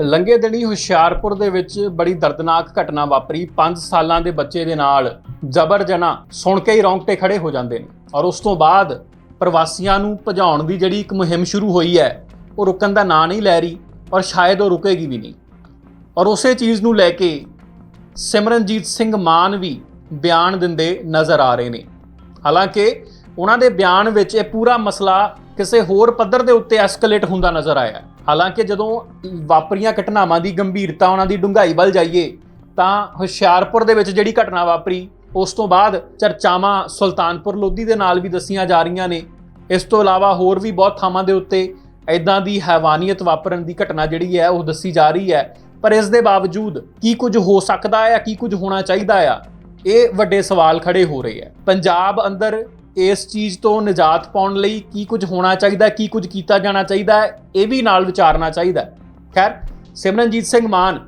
ਲੰਗੇ ਦਿਨੀ ਹੁਸ਼ਿਆਰਪੁਰ ਦੇ ਵਿੱਚ ਬੜੀ ਦਰਦਨਾਕ ਘਟਨਾ ਵਾਪਰੀ। 5 ਸਾਲਾਂ ਦੇ ਬੱਚੇ ਦੇ ਨਾਲ ਜ਼ਬਰ ਜਨਾ ਸੁਣ ਕੇ ਹੀ ਰੌਂਗਟੇ ਖੜੇ ਹੋ ਜਾਂਦੇ ਨੇ। ਔਰ ਉਸ ਤੋਂ ਬਾਅਦ ਪ੍ਰਵਾਸੀਆਂ ਨੂੰ ਭਜਾਉਣ ਦੀ ਜਿਹੜੀ ਇੱਕ ਮੁਹਿੰਮ ਸ਼ੁਰੂ ਹੋਈ ਹੈ, ਉਹ ਰੁਕਣ ਦਾ ਨਾਂ ਨਹੀਂ ਲੈ ਰਹੀ ਔਰ ਸ਼ਾਇਦ ਉਹ ਰੁਕੇਗੀ ਵੀ ਨਹੀਂ। ਔਰ ਉਸੇ ਚੀਜ਼ ਨੂੰ ਲੈ ਕੇ ਸਿਮਰਨਜੀਤ ਸਿੰਘ ਮਾਨ ਵੀ ਬਿਆਨ ਦਿੰਦੇ ਨਜ਼ਰ ਆ ਰਹੇ ਨੇ। ਹਾਲਾਂਕਿ ਉਹਨਾਂ ਦੇ ਬਿਆਨ ਵਿੱਚ ਇਹ ਪੂਰਾ ਮਸਲਾ ਕਿਸੇ ਹੋਰ ਪੱਧਰ ਦੇ ਉੱਤੇ ਐਸਕੇਲੇਟ ਹੁੰਦਾ ਨਜ਼ਰ ਆਇਆ ਹਾਲਾਂਕਿ ਜਦੋਂ ਵਾਪਰੀਆਂ ਘਟਨਾਵਾਂ ਦੀ ਗੰਭੀਰਤਾ ਉਹਨਾਂ ਦੀ ਡੂੰਘਾਈ ਵੱਲ ਜਾਈਏ, ਤਾਂ ਹੁਸ਼ਿਆਰਪੁਰ ਦੇ ਵਿੱਚ ਜਿਹੜੀ ਘਟਨਾ ਵਾਪਰੀ, ਉਸ ਤੋਂ ਬਾਅਦ ਚਰਚਾਵਾਂ ਸੁਲਤਾਨਪੁਰ ਲੋਧੀ ਦੇ ਨਾਲ ਵੀ ਦੱਸੀਆਂ ਜਾ ਰਹੀਆਂ ਨੇ। ਇਸ ਤੋਂ ਇਲਾਵਾ ਹੋਰ ਵੀ ਬਹੁਤ ਥਾਵਾਂ ਦੇ ਉੱਤੇ ਇਦਾਂ ਦੀ ਹੈਵਾਨੀਅਤ ਵਾਪਰਨ ਦੀ ਘਟਨਾ ਜਿਹੜੀ ਹੈ, ਉਹ ਦੱਸੀ ਜਾ ਰਹੀ ਹੈ। ਪਰ ਇਸ ਦੇ ਬਾਵਜੂਦ ਕੀ ਕੁਝ ਹੋ ਸਕਦਾ ਹੈ, ਕੀ ਕੁਝ ਹੋਣਾ ਚਾਹੀਦਾ ਆ, ਇਹ ਵੱਡੇ ਸਵਾਲ ਖੜੇ ਹੋ ਰਹੇ ਹੈ। ਪੰਜਾਬ ਅੰਦਰ ਇਸ ਚੀਜ਼ ਤੋਂ ਨਿਜਾਤ ਪਾਉਣ ਲਈ ਕੀ ਕੁਝ ਹੋਣਾ ਚਾਹੀਦਾ, ਕੀ ਕੁਝ ਕੀਤਾ ਜਾਣਾ ਚਾਹੀਦਾ, ਇਹ ਵੀ ਨਾਲ ਵਿਚਾਰਨਾ ਚਾਹੀਦਾ ਖੈਰ, ਸਿਮਰਨਜੀਤ ਸਿੰਘ ਮਾਨ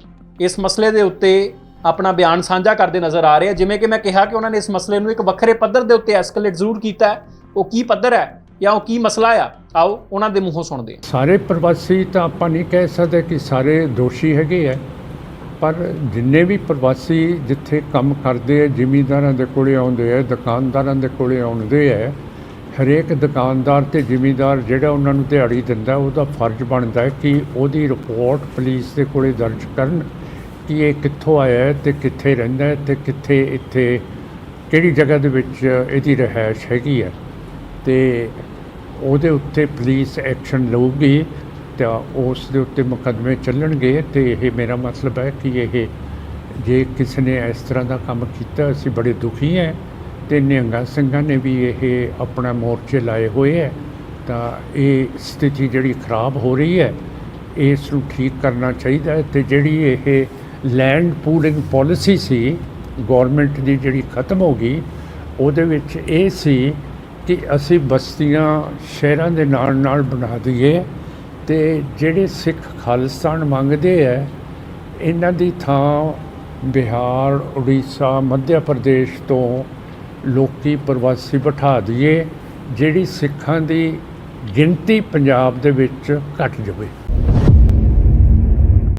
ਇਸ ਮਸਲੇ ਦੇ ਉੱਤੇ ਆਪਣਾ ਬਿਆਨ ਸਾਂਝਾ ਕਰਦੇ ਨਜ਼ਰ ਆ ਰਹੇ ਆ। ਜਿਵੇਂ ਕਿ ਮੈਂ ਕਿਹਾ ਕਿ ਉਹਨਾਂ ਨੇ ਇਸ ਮਸਲੇ ਨੂੰ ਇੱਕ ਵੱਖਰੇ ਪੱਧਰ ਦੇ ਉੱਤੇ ਐਸਕੇਲੇਟ ਜ਼ਰੂਰ ਕੀਤਾ ਉਹ ਕੀ ਪੱਧਰ ਹੈ ਜਾਂ ਉਹ ਕੀ ਮਸਲਾ ਆ, ਆਓ ਉਹਨਾਂ ਦੇ ਮੂੰਹੋਂ ਸੁਣਦੇ ਸਾਰੇ ਪ੍ਰਵਾਸੀ ਤਾਂ ਆਪਾਂ ਨਹੀਂ ਕਹਿ ਸਕਦੇ ਕਿ ਸਾਰੇ ਦੋਸ਼ੀ ਹੈਗੇ ਆ। ਪਰ ਜਿੰਨੇ ਵੀ ਪ੍ਰਵਾਸੀ ਜਿੱਥੇ ਕੰਮ ਕਰਦੇ ਆ, ਜ਼ਿਮੀਂਦਾਰਾਂ ਦੇ ਕੋਲੇ ਆਉਂਦੇ ਆ, ਦੁਕਾਨਦਾਰਾਂ ਦੇ ਕੋਲੇ ਆਉਂਦੇ ਆ, ਹਰੇਕ ਦੁਕਾਨਦਾਰ ਤੇ ਜ਼ਿਮੀਂਦਾਰ ਜਿਹੜਾ ਉਹਨਾਂ ਨੂੰ ਦਿਹਾੜੀ ਦਿੰਦਾ, ਉਹਦਾ ਫਰਜ਼ ਬਣਦਾ ਹੈ ਕਿ ਉਹਦੀ ਰਿਪੋਰਟ ਪੁਲਿਸ ਦੇ ਕੋਲੇ ਦਰਜ ਕਰਨ ਕਿ ਇਹ ਕਿੱਥੋਂ ਆਇਆ ਹੈ ਤੇ ਕਿੱਥੇ ਰਹਿੰਦਾ ਹੈ ਤੇ ਕਿੱਥੇ ਇੱਥੇ ਕਿਹੜੀ ਜਗ੍ਹਾ ਦੇ ਵਿੱਚ ਇਹਦੀ ਰਿਹਾਇਸ਼ ਹੈਗੀ ਹੈ। ਤੇ ਉਹਦੇ ਉੱਤੇ ਪੁਲਿਸ ਐਕਸ਼ਨ ਲਊਗੀ। ਤਾਂ ਉਸ ਦੇ ਉੱਤੇ ਮੁਕੱਦਮੇ ਚੱਲਣਗੇ ਤੇ ਇਹ ਮੇਰਾ ਮਤਲਬ ਹੈ ਕਿ ਇਹ ਜੇ ਕਿਸੇ ਨੇ ਇਸ ਤਰ੍ਹਾਂ ਦਾ ਕੰਮ ਕੀਤਾ, ਅਸੀਂ ਬੜੇ ਦੁਖੀ ਹਾਂ ਤੇ ਨਿਹੰਗਾਂ ਸਿੰਘਾਂ ਨੇ ਵੀ ਇਹ ਆਪਣਾ ਮੋਰਚੇ ਲਾਏ ਹੋਏ ਹੈ। ਤਾਂ ਇਹ ਸਥਿਤੀ ਜਿਹੜੀ ਖਰਾਬ ਹੋ ਰਹੀ ਹੈ, ਇਸ ਨੂੰ ਠੀਕ ਕਰਨਾ ਚਾਹੀਦਾ ਹੈ ਤੇ ਜਿਹੜੀ ਇਹ ਲੈਂਡ ਪੂਲਿੰਗ ਪਾਲਿਸੀ ਸੀ ਗਵਰਨਮੈਂਟ ਦੀ ਜਿਹੜੀ ਖਤਮ ਹੋ ਗਈ, ਉਹਦੇ ਵਿੱਚ ਇਹ ਸੀ ਕਿ ਅਸੀਂ ਬਸਤੀਆਂ ਸ਼ਹਿਰਾਂ ਦੇ ਨਾਲ ਨਾਲ ਬਣਾ ਦਈਏ ਤੇ ਜਿਹੜੇ ਸਿੱਖ ਖਾਲਿਸਤਾਨ ਮੰਗਦੇ ਐ, ਇਹਨਾਂ ਦੀ ਥਾਂ ਬਿਹਾਰ, ਉੜੀਸਾ ਮੱਧ ਪ੍ਰਦੇਸ਼ ਤੋਂ ਲੋਕੀ ਪ੍ਰਵਾਸੀ ਬਿਠਾ ਦਈਏ, ਜਿਹੜੀ ਸਿੱਖਾਂ ਦੀ ਗਿਣਤੀ ਪੰਜਾਬ ਦੇ ਵਿੱਚ ਘਟ ਜਾਵੇ।